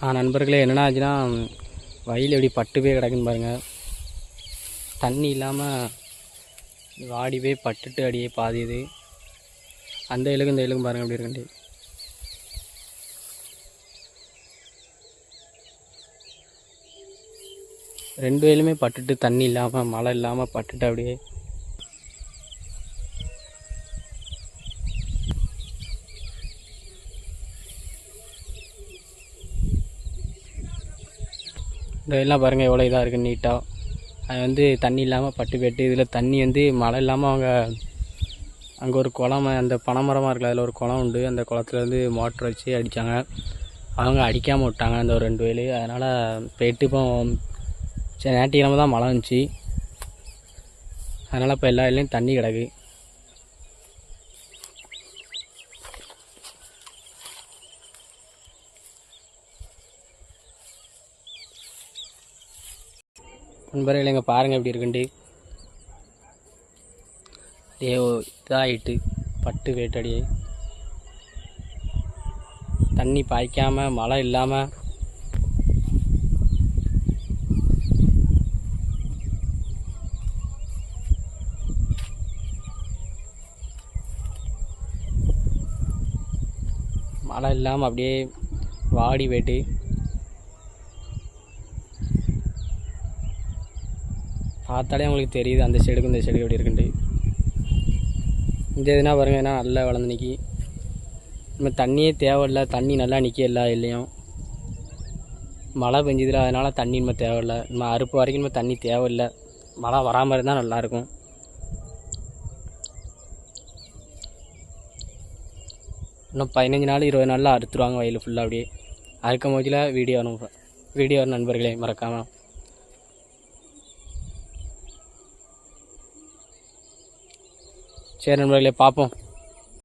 நண்பர்களே என்னென்ன ஆச்சுன்னா வயல் எப்படி பட்டு போய் கிடக்குன்னு பாருங்கள் தண்ணி இல்லாமல் வாடி போய் பட்டுட்டு அடியே பாதியுது. அந்த இலுக்கு இந்த இலுக்கும் பாருங்கள் எப்படி இருக்கண்டி ரெண்டு வயலுமே பட்டுட்டு தண்ணி இல்லாமல் மழை இல்லாமல் பட்டுட்டு அப்படியே இந்த எல்லாம் பாருங்கள் எவ்வளோ இதாக இருக்குது நீட்டாக அது வந்து தண்ணி இல்லாமல் பட்டு போயிட்டு இதில் தண்ணி வந்து மழை இல்லாமல் அவங்க அங்கே ஒரு குளம் அந்த பனைமரமாக இருக்குல்ல அதில் ஒரு குளம் உண்டு. அந்த குளத்துல வந்து மோட்ரு வச்சு அடித்தாங்க அவங்க அடிக்காமல் விட்டாங்க அந்த ஒரு ரெண்டு வயலு அதனால் போயிட்டு இப்போ சரி ஞாயிற்றுக்கிழமை தான் மழை வந்துச்சு. அதனால் இப்போ எல்லா இதுலேயும் தண்ணி கிடக்கு. நண்பர்களே இங்கே பாருங்கள் எப்படி இருக்குன்ட்டு. அப்படியே இதாகிட்டு பட்டு வேட்டடியே. தண்ணி பாய்க்காமல் மழை இல்லாமல் மழை இல்லாமல் அப்படியே வாடி வேட்டு. பார்த்தாலே உங்களுக்கு தெரியுது அந்த சைடுக்கும் இந்த செடி எப்படி இருக்குன்ட்டு. இந்த இதுனா பாருங்கள் ஏன்னா நல்லா வளர்ந்து நிற்கி நம்ம தண்ணியே தேவையில்லை தண்ணி நல்லா நிற்க எல்லா இல்லையும் மழை பெஞ்சதில்ல அதனால் தண்ணி நம்ம தேவையில்லை. நம்ம அறுப்பு வரைக்கும் நம்ம தண்ணி தேவையில்லை. மழை வராமல் இருந்தால் நல்லாயிருக்கும் இன்னும் பதினஞ்சு நாள் இருபது நாளில் அறுத்துருவாங்க வயல் ஃபுல்லாக அப்படியே. அறுக்கும் போதில் வீடியோ அனுப்புகிறேன் வீடியோ நண்பர்களே மறக்காமல் சரி நண்பர்களே பார்ப்போம்.